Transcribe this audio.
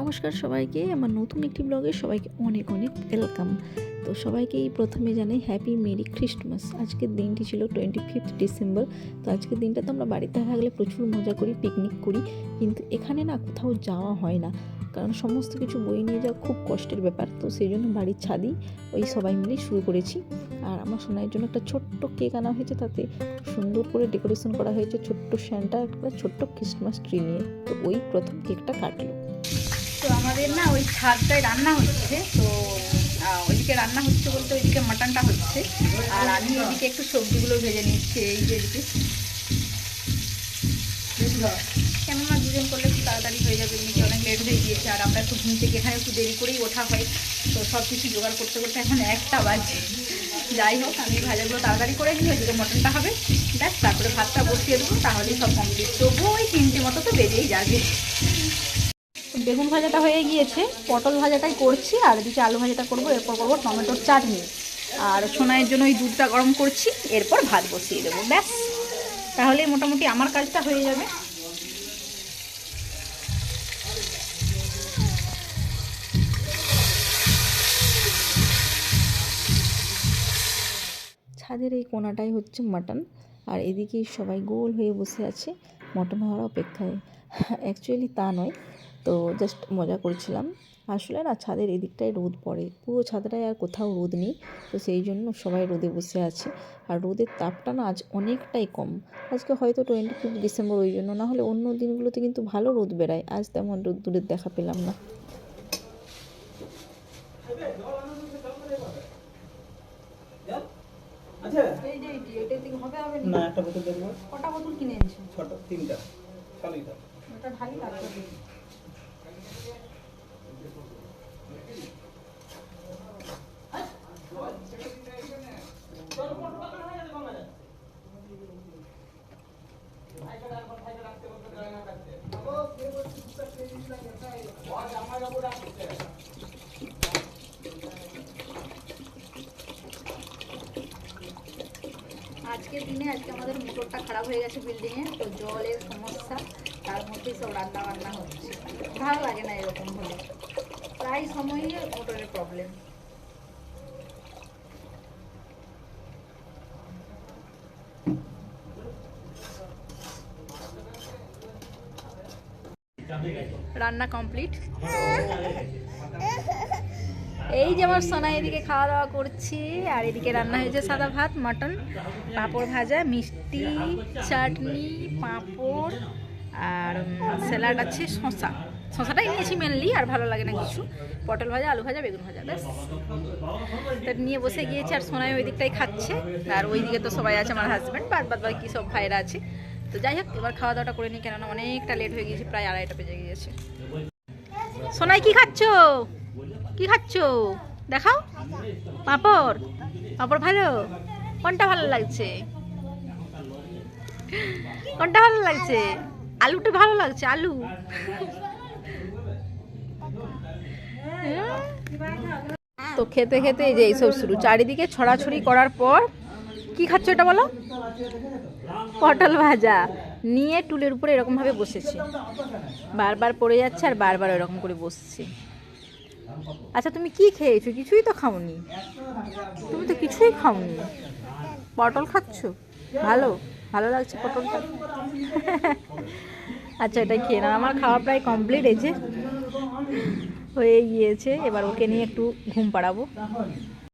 নমস্কার সবাইকে, আমার নতুন একটি ব্লগে সবাইকে অনেক অনেক ওয়েলকাম তো সবাইকেই প্রথমে জানাই হ্যাপি মেরি খ্রিস্টমাস আজকের দিনটি ছিল টোয়েন্টি ফিফথ ডিসেম্বর তো আজকের দিনটা তো আমরা বাড়িতে থাকলে প্রচুর মজা করি পিকনিক করি। কিন্তু এখানে না কোথাও যাওয়া হয় না। কারণ সমস্ত কিছু বই নিয়ে যাওয়া খুব কষ্টের ব্যাপার। তো সেই জন্য বাড়ির ছাদি ওই সবাই মিলেই শুরু করেছি। আর আমার সোনাইয়ের জন্য একটা ছোট্ট কেক আনা হয়েছে, তাতে সুন্দর করে ডেকোরেশন করা হয়েছে ছোট্ট স্যান্টা একটা ছোট্ট ক্রিসমাস ট্রি নিয়ে। তো ওই প্রথম কেকটা কাটলো। তো না ওই ছাদটায় রান্না হচ্ছে, তো ওইদিকে রান্না হচ্ছে বলতে ওইদিকে মাটনটা হচ্ছে। আর আমি এদিকে একটু সবজিগুলো ভেজে নিচ্ছি, এই যে এদিকে। কেননা দুজন করলে একটু তাড়াতাড়ি হয়ে যাবে, এমনিতে অনেক লেট হয়ে গিয়েছে, আর আমরা একটু ঘুম থেকে এখানে একটু দেরি করেই ওঠা হয়, তো সব কিছু জোগাড় করতে করতে এখন একটা বাজে। যাই হোক, আমি ভাজাগুলো তাড়াতাড়ি করে নিই ওইদিকে মটনটা হবে। ব্যাস, তারপরে ভাতটা বসিয়ে দেবো, তাহলেই সব কমপ্লিট তবুও ওই তিনটে মতো তো বেজেই যাবে। বেগুন ভাজাটা হয়ে গিয়েছে, পটল ভাজাটাই করছি, আর এদিকে আলু ভাজাটা করব, এরপর করব টমেটোর চাটনি। আর সোনাইয়ের জন্য ওই দুধটা গরম করছি, এরপর ভাত বসিয়ে দেবো, ব্যাস। তাহলে মোটামুটি আমার কাজটা হয়ে যাবে। ছাদের এই কোনাটাই হচ্ছে মাটন, আর এদিকে সবাই গোল হয়ে বসে আছে মটন হওয়ার অপেক্ষায়। অ্যাকচুয়ালি তা নয়। তো জাস্ট মজা করছিলাম। আসলে না ছাদের এদিকটায় রোদ পড়ে। পুরো ছাদটায় আর কোথাও রোদ নেই। তো সেই জন্য সবাই রোদে বসে আছে। আর রোদের তাপটা না আজ অনেকটাই কম। আজকে হয়তো টোয়েন্টি ফিফথ ডিসেম্বর ওই জন্য। না হলে অন্য দিনগুলোতে কিন্তু ভালো রোদ বেড়ায়। আজ তেমন রোদ দূরের দেখা পেলাম না। আচ্ছা। না? একটা বোতল দেখব কটা বোতল কিনে এনেছো? ছোট তিনটা। খালি ওটা দিবি। আজকের দিনে আজকে আমাদের মোটরটা খারাপ হয়ে গেছে বিল্ডিংয়ে তো জলের সমস্যা, তার মধ্যেই সব রান্না বান্না হচ্ছে। ভালো লাগে না এরকম হলে। প্রায় সময়ই মোটরের প্রবলেম রান্না কমপ্লিট এই যে আমার সোনা এদিকে খাওয়া দাওয়া করছি, আর এদিকে রান্না হয়েছে সাদা ভাত, মটন, পাঁপড় ভাজা, মিষ্টি, চাটনি, পাঁপড়, আর স্যালাড আছে শশা শশাটাই নিয়েছি মেনলি আর ভালো লাগে না কিছু। পটল ভাজা, আলু ভাজা, বেগুন ভাজা, ব্যাস। নিয়ে বসে গিয়েছে, আর সোনাই ওই দিকটাই খাচ্ছে। আর ওই দিকে তো সবাই আছে, আমার হাজব্যান্ড বাদ বাদ বাকি সব ভাইরা আছে। তো যাই হোক, এবার খাওয়া দাওয়াটা করে নিই, কেননা অনেকটা লেট হয়ে গিয়েছে, প্রায় আড়াইটা বেজে গিয়েছে। সোনাই, কি খাচ্ছো? কি খাচ্ছ? দেখাও। পাপড়। পাপড় ভালো? কোনটা ভালো লাগছে? কোনটা ভালো লাগছে? আলুটা ভালো লাগছে, আলু। তো খেতে খেতে এই যে এইসব শুরু। চারিদিকে ছড়াছড়ি করার পর কি খাচ্ছ এটা বলো? পটল ভাজা। নিয়ে টুলের উপরে এরকম ভাবে বসেছে। বারবার পড়ে যাচ্ছে আর বারবার এরকম করে বসছে। আচ্ছা তুমি কি খেয়েছো? কিছুই তো খাওনি। তুমি তো কিছুই খাওনি। পটল খাচ্ছ? ভালো ভালো লাগছে পটলটা। আচ্ছা এটাই খেয়ে না আমার খাওয়া প্রায় কমপ্লিট হয়েছে হয়ে গিয়েছে। এবার ওকে নিয়ে একটু ঘুম পাড়াবো।